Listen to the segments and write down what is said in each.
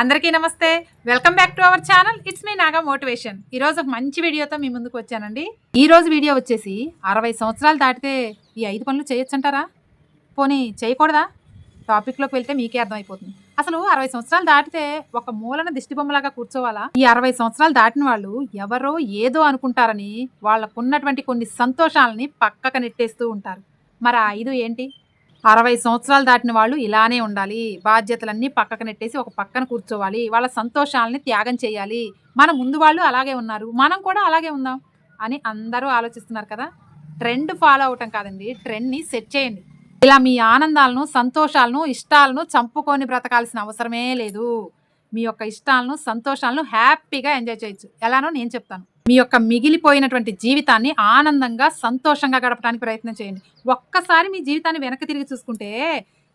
అందరికీ నమస్తే. Welcome back to our channel it's me Naga motivation ఈ రోజు ఒక మంచి వీడియోతో మీ ముందుకు వచ్చానండి. ఈ రోజు వీడియో వచ్చేసి అరవై సంవత్సరాలు దాటితే ఈ ఐదు పనులు చేయొచ్చంటారా? పోనీ చేయకూడదా? టాపిక్లోకి వెళ్తే మీకే అర్థమైపోతుంది. అసలు అరవై సంవత్సరాలు దాటితే ఒక మూలన దిష్టి బొమ్మలాగా కూర్చోవాలా? ఈ అరవై సంవత్సరాలు దాటిన వాళ్ళు ఎవరో ఏదో అనుకుంటారని వాళ్ళకున్నటువంటి కొన్ని సంతోషాలని పక్కకు నెట్టేస్తూ ఉంటారు. మరి ఆ ఐదు ఏంటి? అరవై సంవత్సరాలు దాటిన వాళ్ళు ఇలానే ఉండాలి. బాధ్యతలన్నీ పక్కకు నెట్టేసి ఒక పక్కన కూర్చోవాలి. వాళ్ళ సంతోషాలని త్యాగం చేయాలి. మన ముందు వాళ్ళు అలాగే ఉన్నారు. మనం కూడా అలాగే ఉందాం అని అందరూ ఆలోచిస్తున్నారు కదా. ట్రెండ్ ఫాలో అవటం కాదండి. ట్రెండ్ని సెట్ చేయండి. ఇలా మీ ఆనందాలను సంతోషాలను ఇష్టాలను చంపుకొని బ్రతకాల్సిన అవసరమే లేదు. మీ యొక్క ఇష్టాలను సంతోషాలను హ్యాపీగా ఎంజాయ్ చేయొచ్చు. ఎలానో నేను చెప్తాను. మీ యొక్క మిగిలిపోయినటువంటి జీవితాన్ని ఆనందంగా సంతోషంగా గడపడానికి ప్రయత్నం చేయండి. ఒక్కసారి మీ జీవితాన్ని వెనక్కి తిరిగి చూసుకుంటే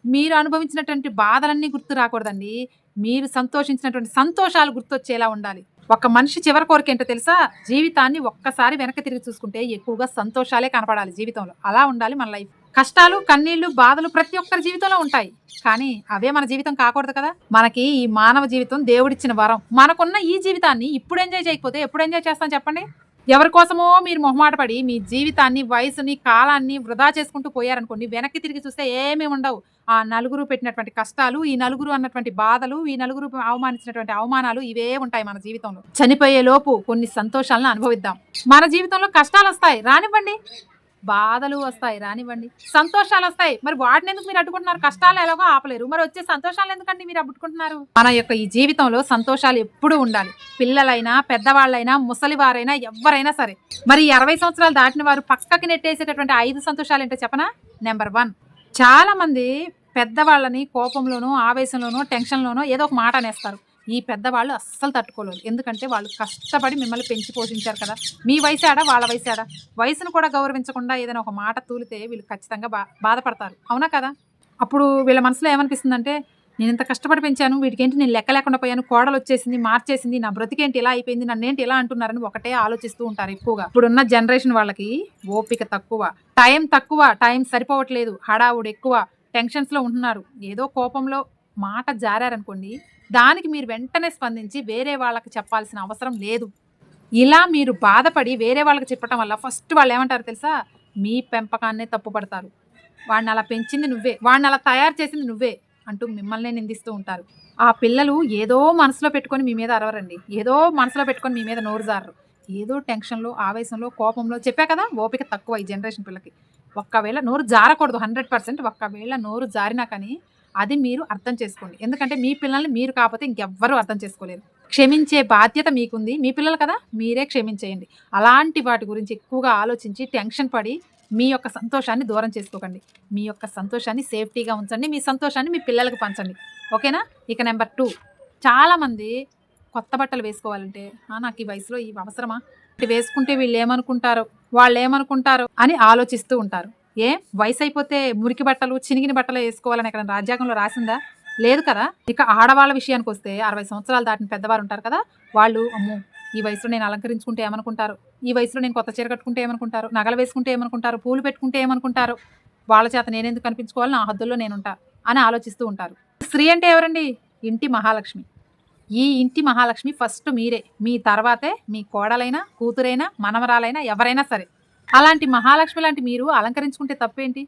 మీరు అనుభవించినటువంటి బాధలన్నీ గుర్తు రాకూడదండి. మీరు సంతోషించినటువంటి సంతోషాలు గుర్తొచ్చేలా ఉండాలి. ఒక మనిషి చివరి కోరిక ఏంటో తెలుసా? జీవితాన్ని ఒక్కసారి వెనక్కి తిరిగి చూసుకుంటే ఎక్కువగా సంతోషాలే కనపడాలి జీవితంలో. అలా ఉండాలి మన లైఫ్. కష్టాలు కన్నీళ్ళు బాధలు ప్రతి ఒక్కరి జీవితంలో ఉంటాయి. కానీ అవే మన జీవితం కాకూడదు కదా? మనకి ఈ మానవ జీవితం దేవుడిచ్చిన వరం. మనకున్న ఈ జీవితాన్ని ఇప్పుడు ఎంజాయ్ చేయకపోతే ఎప్పుడు ఎంజాయ్ చేస్తాం చెప్పండి? ఎవరి కోసమో మీరు మొహమాటపడి మీ జీవితాన్ని వయసుని కాలాన్ని వృధా చేసుకుంటూ పోయారనుకోండి వెనక్కి తిరిగి చూస్తే ఏమీ ఉండవు. ఆ నలుగురు పెట్టినటువంటి కష్టాలు ఈ నలుగురు అన్నటువంటి బాధలు ఈ నలుగురు అవమానించినటువంటి అవమానాలు ఇవే ఉంటాయి మన జీవితంలో. చనిపోయే లోపు కొన్ని సంతోషాలను అనుభవిద్దాం. మన జీవితంలో కష్టాలు వస్తాయి. రానివ్వండి. బాధలు వస్తాయి రానివ్వండి. సంతోషాలు వస్తాయి. మరి వాటిని ఎందుకు మీరు అడ్డుకుంటున్నారు? కష్టాలు ఎలాగో ఆపలేరు. మరి వచ్చే సంతోషాలు ఎందుకండి మీరు అడ్డుకుంటున్నారు? మన యొక్క ఈ జీవితంలో సంతోషాలు ఎప్పుడూ ఉండాలి. పిల్లలైనా పెద్దవాళ్ళైనా ముసలివారైనా ఎవరైనా సరే. మరి అరవై సంవత్సరాలు దాటిన వారు పక్కకి నెట్టేసేటటువంటి ఐదు సంతోషాలు ఏంటో చెప్పనా? నెంబర్ వన్ చాలా మంది పెద్దవాళ్ళని కోపంలోనో ఆవేశంలోనో టెన్షన్లోనో ఏదో ఒక మాట అనేస్తారు. ఈ పెద్దవాళ్ళు అస్సలు తట్టుకోలేరు ఎందుకంటే వాళ్ళు కష్టపడి మిమ్మల్ని పెంచి పోషించారు కదా. మీ వయసు ఆడా వాళ్ళ వయసాడా? వయసును కూడా గౌరవించకుండా ఏదైనా ఒక మాట తూలితే వీళ్ళు ఖచ్చితంగా బా బాధపడతారు. అవునా కదా? అప్పుడు వీళ్ళ మనసులో ఏమనిపిస్తుందంటే నేను ఇంత కష్టపడి పెంచాను వీటికేంటి నేను లెక్క లేకుండా పోయాను కోడలు వచ్చేసింది మార్చేసింది నా బ్రతికేంటి ఇలా అయిపోయింది నన్నేంటి ఇలా అంటున్నారని ఒకటే ఆలోచిస్తూ ఉంటారు ఎక్కువగా. ఇప్పుడున్న జనరేషన్ వాళ్ళకి ఓపిక తక్కువ టైం తక్కువ టైం సరిపోవట్లేదు హడావుడు ఎక్కువ టెన్షన్స్లో ఉంటున్నారు. ఏదో కోపంలో మాట జారారనుకోండి దానికి మీరు వెంటనే స్పందించి వేరే వాళ్ళకి చెప్పాల్సిన అవసరం లేదు. ఇలా మీరు బాధపడి వేరే వాళ్ళకి చెప్పటం వల్ల ఫస్ట్ వాళ్ళు ఏమంటారు తెలుసా? మీ పెంపకాన్నే తప్పుపడతారు వాడిని అలా పెంచింది నువ్వే. వాడిని అలా తయారు చేసింది నువ్వే అంటూ మిమ్మల్నే నిందిస్తూ ఉంటారు. ఆ పిల్లలు ఏదో మనసులో పెట్టుకొని మీ మీద అరవరండి. ఏదో మనసులో పెట్టుకొని మీ మీద నోరు జారరు. ఏదో టెన్షన్లో ఆవేశంలో కోపంలో చెప్పా కదా? ఓపిక తక్కువ ఈ జనరేషన్ పిల్లకి. ఒక్కవేళ నోరు జారకూడదు హండ్రెడ్ పర్సెంట్. ఒక్కవేళ నోరు జారినా కానీ అది మీరు అర్థం చేసుకోండి. ఎందుకంటే మీ పిల్లల్ని మీరు కాకపోతే ఇంకెవ్వరూ అర్థం చేసుకోలేరు. క్షమించే బాధ్యత మీకుంది. మీ పిల్లలు కదా? మీరే క్షమించేయండి. అలాంటి వాటి గురించి ఎక్కువగా ఆలోచించి టెన్షన్ పడి మీ యొక్క సంతోషాన్ని దూరం చేసుకోకండి. మీ యొక్క సంతోషాన్ని సేఫ్టీగా ఉంచండి. మీ సంతోషాన్ని మీ పిల్లలకు పంచండి. ఓకేనా? ఇక నెంబర్ టూ. చాలామంది కొత్త బట్టలు వేసుకోవాలంటే నాకు ఈ వయసులో ఈ అవసరమా? వేసుకుంటే వీళ్ళు ఏమనుకుంటారో? వాళ్ళు ఏమనుకుంటారో? అని ఆలోచిస్తూ ఉంటారు. ఏ? వయసు అయిపోతే మురికి బట్టలు చినిగిన బట్టలు వేసుకోవాలని ఎక్కడ రాజ్యాంగంలో రాసిందా? లేదు కదా? ఇక ఆడవాళ్ళ విషయానికి వస్తే అరవై సంవత్సరాలు దాటిన పెద్దవారు ఉంటారు కదా వాళ్ళు అమ్మో ఈ వయసులో నేను అలంకరించుకుంటే ఏమనుకుంటారు? ఈ వయసులో నేను కొత్త చీర కట్టుకుంటే ఏమనుకుంటారు? నగలు వేసుకుంటే ఏమనుకుంటారు? పూలు పెట్టుకుంటే ఏమనుకుంటారు? వాళ్ళ చేత నేనెందుకు కనిపించుకోవాలి నా హద్దుల్లో నేనుంటా అని ఆలోచిస్తూ ఉంటారు. స్త్రీ అంటే ఎవరండి? ఇంటి మహాలక్ష్మి. ఈ ఇంటి మహాలక్ష్మి ఫస్ట్ మీరే. మీ తర్వాతే మీ కోడలైనా కూతురైనా మనమరాలైనా ఎవరైనా సరే. అలాంటి మహాలక్ష్మి లాంటి మీరు అలంకరించుకుంటే తప్పేంటి?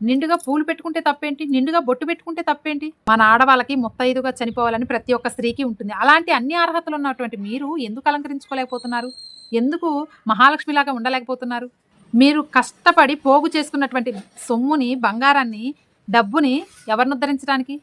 నిండుగా పూలు పెట్టుకుంటే తప్పేంటి? నిండుగా బొట్టు పెట్టుకుంటే తప్పేంటి? మన ఆడవాళ్ళకి ముత్తైదుగా చనిపోవాలని ప్రతి ఒక్క స్త్రీకి ఉంటుంది. అలాంటి అన్ని అర్హతలు ఉన్నటువంటి మీరు ఎందుకు అలంకరించుకోలేకపోతున్నారు? ఎందుకు మహాలక్ష్మిలాగా ఉండలేకపోతున్నారు? మీరు కష్టపడి పోగు చేసుకున్నటువంటి సొమ్ముని బంగారాన్ని డబ్బుని ఎవరిని ఉద్ధరించడానికి?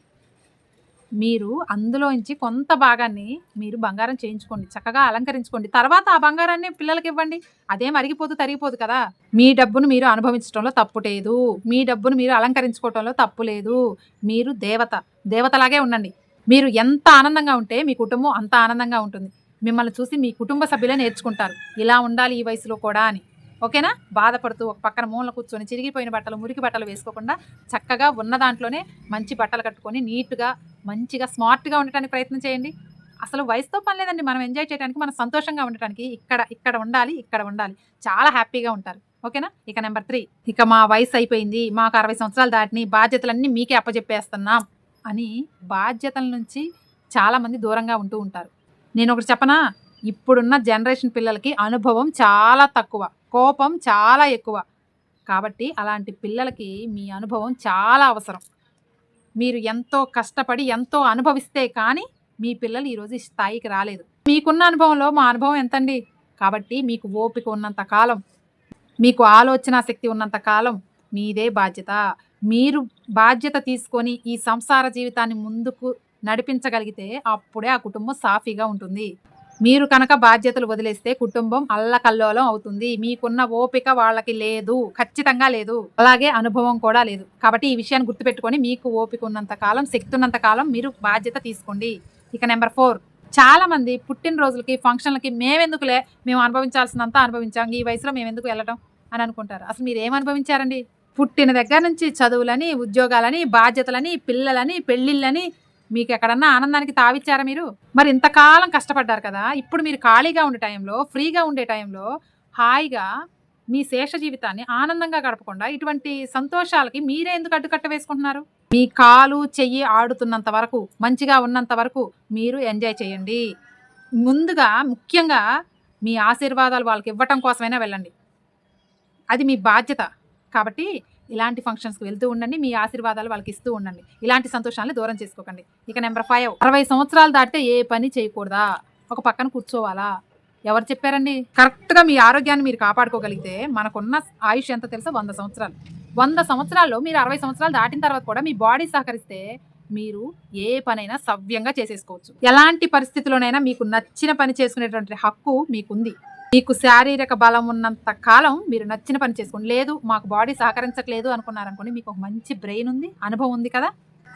మీరు అందులోంచి కొంత భాగాన్ని మీరు బంగారం చేయించుకోండి చక్కగా అలంకరించుకోండి. తర్వాత ఆ బంగారాన్ని పిల్లలకి ఇవ్వండి. అదేం అరిగిపోతూ తరిగిపోదు కదా. మీ డబ్బును మీరు అనుభవించడంలో తప్పు లేదు. మీ డబ్బును మీరు అలంకరించుకోవడంలో తప్పు లేదు. మీరు దేవత దేవతలాగే ఉండండి. మీరు ఎంత ఆనందంగా ఉంటే మీ కుటుంబం అంత ఆనందంగా ఉంటుంది. మిమ్మల్ని చూసి మీ కుటుంబ సభ్యులే నేర్చుకుంటారు. ఇలా ఉండాలి ఈ వయసులో కూడా అని. ఓకేనా? బాధపడుతూ ఒక పక్కన మూలన కూర్చొని చిరిగిపోయిన బట్టలు మురికి బట్టలు వేసుకోకుండా చక్కగా ఉన్న దాంట్లోనే మంచి బట్టలు కట్టుకొని నీట్గా మంచిగా స్మార్ట్గా ఉండటానికి ప్రయత్నం చేయండి. అసలు వయసుతో పని లేదండి. మనం ఎంజాయ్ చేయడానికి మనం సంతోషంగా ఉండటానికి ఇక్కడ ఇక్కడ ఉండాలి ఇక్కడ ఉండాలి. చాలా హ్యాపీగా ఉంటారు. ఓకేనా? ఇక నెంబర్ త్రీ. ఇక మా వయసు అయిపోయింది. మాకు అరవై సంవత్సరాలు దాటిని బాధ్యతలన్నీ మీకే అప్పచెప్పేస్తున్నాం అని బాధ్యతల నుంచి చాలామంది దూరంగా ఉంటూ ఉంటారు. నేను ఒకటి చెప్పనా? ఇప్పుడున్న జనరేషన్ పిల్లలకి అనుభవం చాలా తక్కువ. కోపం చాలా ఎక్కువ. కాబట్టి అలాంటి పిల్లలకి మీ అనుభవం చాలా అవసరం. మీరు ఎంతో కష్టపడి ఎంతో అనుభవిస్తే కానీ మీ పిల్లలు ఈరోజు ఈ స్థాయికి రాలేదు. మీకున్న అనుభవంలో మా అనుభవం ఎంతండి? కాబట్టి మీకు ఓపిక ఉన్నంత కాలం మీకు ఆలోచన శక్తి ఉన్నంత కాలం మీదే బాధ్యత. మీరు బాధ్యత తీసుకొని ఈ సంసార జీవితాన్ని ముందుకు నడిపించగలిగితే అప్పుడే ఆ కుటుంబం సాఫీగా ఉంటుంది. మీరు కనుక బాధ్యతలు వదిలేస్తే కుటుంబం అల్లకల్లోలం అవుతుంది. మీకున్న ఓపిక వాళ్ళకి లేదు. ఖచ్చితంగా లేదు. అలాగే అనుభవం కూడా లేదు. కాబట్టి ఈ విషయాన్ని గుర్తుపెట్టుకొని మీకు ఓపిక ఉన్నంత కాలం శక్తి ఉన్నంత కాలం మీరు బాధ్యత తీసుకోండి. ఇక నెంబర్ ఫోర్. చాలా మంది పుట్టినరోజులకి ఫంక్షన్లకి మేమెందుకులే? మేము అనుభవించాల్సినంత అనుభవించాం. ఈ వయసులో మేము ఎందుకు వెళ్ళటం అని అనుకుంటారు. అసలు మీరు ఏం అనుభవించారండి? పుట్టిన దగ్గర నుంచి చదువులని ఉద్యోగాలని బాధ్యతలని పిల్లలని పెళ్ళిళ్ళని మీకు ఎక్కడన్నా ఆనందానికి తావిచ్చారా మీరు? మరి ఇంతకాలం కష్టపడ్డారు కదా ఇప్పుడు మీరు ఖాళీగా ఉండే టైంలో ఫ్రీగా ఉండే టైంలో హాయిగా మీ శేష జీవితాన్ని ఆనందంగా గడపకుండా ఇటువంటి సంతోషాలకి మీరే ఎందుకు అడ్డుకట్ట వేసుకుంటున్నారు? మీ కాలు చెయ్యి ఆడుతున్నంత వరకు మంచిగా ఉన్నంత వరకు మీరు ఎంజాయ్ చేయండి. ముందుగా ముఖ్యంగా మీ ఆశీర్వాదాలు వాళ్ళకి ఇవ్వటం కోసమైనా వెళ్ళండి. అది మీ బాధ్యత. కాబట్టి ఇలాంటి ఫంక్షన్స్కి వెళ్తూ ఉండండి మీ ఆశీర్వాదాలు వాళ్ళకి ఇస్తూ ఉండండి. ఇలాంటి సంతోషాలను దూరం చేసుకోకండి. ఇక నెంబర్ ఫైవ్ అరవై సంవత్సరాలు దాటితే ఏ పని చేయకూడదా? ఒక పక్కన కూర్చోవాలా? ఎవరు చెప్పారండి? కరెక్ట్గా మీ ఆరోగ్యాన్ని మీరు కాపాడుకోగలిగితే మనకున్న ఆయుష్ ఎంత తెలుసా? వంద సంవత్సరాలు. వంద సంవత్సరాల్లో మీరు అరవై సంవత్సరాలు దాటిన తర్వాత కూడా మీ బాడీ సహకరిస్తే మీరు ఏ పనైనా సవ్యంగా చేసేసుకోవచ్చు. ఎలాంటి పరిస్థితిలోనైనా మీకు నచ్చిన పని చేసుకునేటువంటి హక్కు మీకుంది. మీకు శారీరక బలం ఉన్నంత కాలం మీరు నచ్చిన పని చేసుకోండి. లేదు మాకు బాడీ సహకరించట్లేదు అనుకున్నారనుకోండి మీకు ఒక మంచి బ్రెయిన్ ఉంది అనుభవం ఉంది కదా.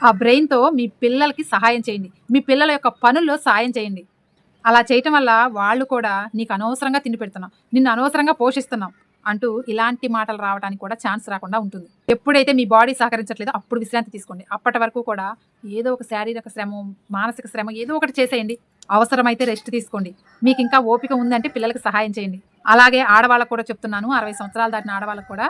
ఆ బ్రెయిన్తో మీ పిల్లలకి సహాయం చేయండి. మీ పిల్లల యొక్క పనుల్లో సహాయం చేయండి. అలా చేయటం వల్ల వాళ్ళు కూడా నీకు అనవసరంగా తిండి పెడుతున్నాం. నిన్ను అనవసరంగా పోషిస్తున్నాం. అంటూ ఇలాంటి మాటలు రావడానికి కూడా ఛాన్స్ రాకుండా ఉంటుంది. ఎప్పుడైతే మీ బాడీ సహకరించట్లేదో అప్పుడు విశ్రాంతి తీసుకోండి. అప్పటి వరకు కూడా ఏదో ఒక శారీరక శ్రమ మానసిక శ్రమ ఏదో ఒకటి చేసేయండి. అవసరమైతే రెస్ట్ తీసుకోండి. మీకు ఇంకా ఓపిక ఉందంటే పిల్లలకు సహాయం చేయండి. అలాగే ఆడవాళ్ళకు కూడా చెప్తున్నాను అరవై సంవత్సరాలు దాటిన ఆడవాళ్ళకు కూడా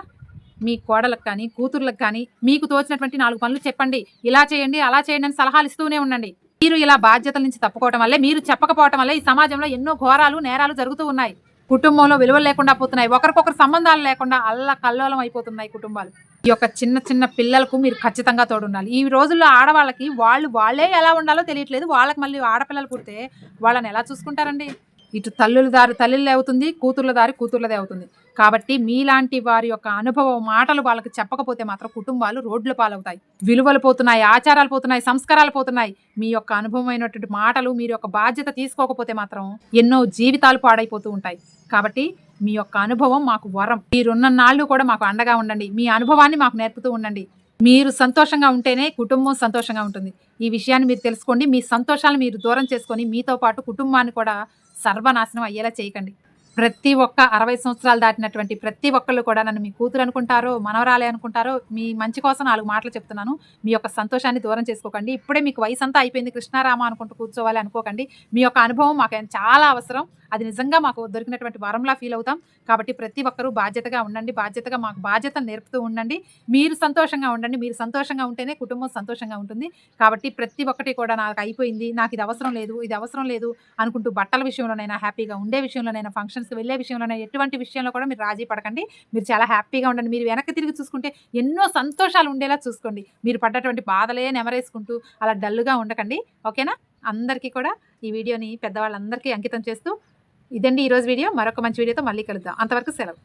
మీ కోడలకు కానీ కూతుర్లకు కానీ మీకు తోచినటువంటి నాలుగు పనులు చెప్పండి. ఇలా చేయండి అలా చేయండి అని సలహాలు ఇస్తూనే ఉండండి. మీరు ఇలా బాధ్యతల నుంచి తప్పుకోవటం వల్లే మీరు చెప్పకపోవటం వల్ల ఈ సమాజంలో ఎన్నో ఘోరాలు నేరాలు జరుగుతూ ఉన్నాయి. కుటుంబంలో విలువలు లేకుండా పోతున్నాయి. ఒకరికొకరు సంబంధాలు లేకుండా అల్ల కల్లోలం అయిపోతున్నాయి కుటుంబాలు. ఈ యొక్క చిన్న చిన్న పిల్లలకు మీరు ఖచ్చితంగా తోడుండాలి. ఈ రోజుల్లో ఆడవాళ్ళకి వాళ్ళు వాళ్ళే ఎలా ఉండాలో తెలియట్లేదు. వాళ్ళకి మళ్ళీ ఆడపిల్లలు పుడితే వాళ్ళని ఎలా చూసుకుంటారండి? ఇటు తల్లుల దారి తల్లిలే అవుతుంది కూతుర్ల దారి కూతుర్లదే అవుతుంది. కాబట్టి మీలాంటి వారి యొక్క అనుభవం మాటలు వాళ్ళకి చెప్పకపోతే మాత్రం కుటుంబాలు రోడ్ల పాలవుతాయి. విలువలు పోతున్నాయి ఆచారాలు పోతున్నాయి సంస్కారాలు పోతున్నాయి. మీ యొక్క అనుభవమైనటువంటి మాటలు మీరు యొక్క బాధ్యత తీసుకోకపోతే మాత్రం ఎన్నో జీవితాలు పాడైపోతూ ఉంటాయి. కాబట్టి మీ యొక్క అనుభవం మాకు వరం. మీరున్న నాళ్ళు కూడా మాకు అండగా ఉండండి. మీ అనుభవాన్ని మాకు నేర్పుతూ ఉండండి. మీరు సంతోషంగా ఉంటేనే కుటుంబం సంతోషంగా ఉంటుంది. ఈ విషయాన్ని మీరు తెలుసుకోండి. మీ సంతోషాలను మీరు దూరం చేసుకొని మీతో పాటు కుటుంబాన్ని కూడా సర్వనాశనం అయ్యేలా చేయకండి. ప్రతి ఒక్క అరవై సంవత్సరాలు దాటినటువంటి ప్రతి ఒక్కళ్ళు కూడా నన్ను మీ కూతురు అనుకుంటారో మనవరాలే అనుకుంటారో మీ మంచి కోసం నాలుగు మాటలు చెప్తున్నాను. మీ యొక్క సంతోషాన్ని దూరం చేసుకోకండి. ఇప్పుడే మీకు వయసు అంతా అయిపోయింది కృష్ణారామ అనుకుంటూ కూర్చోవాలి అనుకోకండి. మీ యొక్క అనుభవం మాకు చాలా అవసరం. అది నిజంగా మాకు దొరికినటువంటి వరంలా ఫీల్ అవుతాం. కాబట్టి ప్రతి ఒక్కరూ బాధ్యతగా ఉండండి. బాధ్యతగా మాకు బాధ్యత నేర్పుతూ ఉండండి. మీరు సంతోషంగా ఉండండి. మీరు సంతోషంగా ఉంటేనే కుటుంబం సంతోషంగా ఉంటుంది. కాబట్టి ప్రతి ఒక్కటి కూడా నాకు అయిపోయింది. నాకు ఇది అవసరం లేదు. ఇది అవసరం లేదు అనుకుంటూ బట్టల విషయంలోనైనా హ్యాపీగా ఉండే విషయంలోనైనా ఫంక్షన్ ఫంక్షన్స్కి వెళ్ళే విషయంలోనే ఎటువంటి విషయంలో కూడా మీరు రాజీ పడకండి. మీరు చాలా హ్యాపీగా ఉండండి. మీరు వెనక్కి తిరిగి చూసుకుంటే ఎన్నో సంతోషాలు ఉండేలా చూసుకోండి. మీరు పడ్డటువంటి బాధలే నెమరేసుకుంటూ అలా డల్లుగా ఉండకండి. ఓకేనా? అందరికీ కూడా ఈ వీడియోని పెద్దవాళ్ళందరికీ అంకితం చేస్తూ ఇదండి ఈరోజు వీడియో. మరొక మంచి వీడియోతో మళ్ళీ కలుద్దాం. అంతవరకు సెలవు.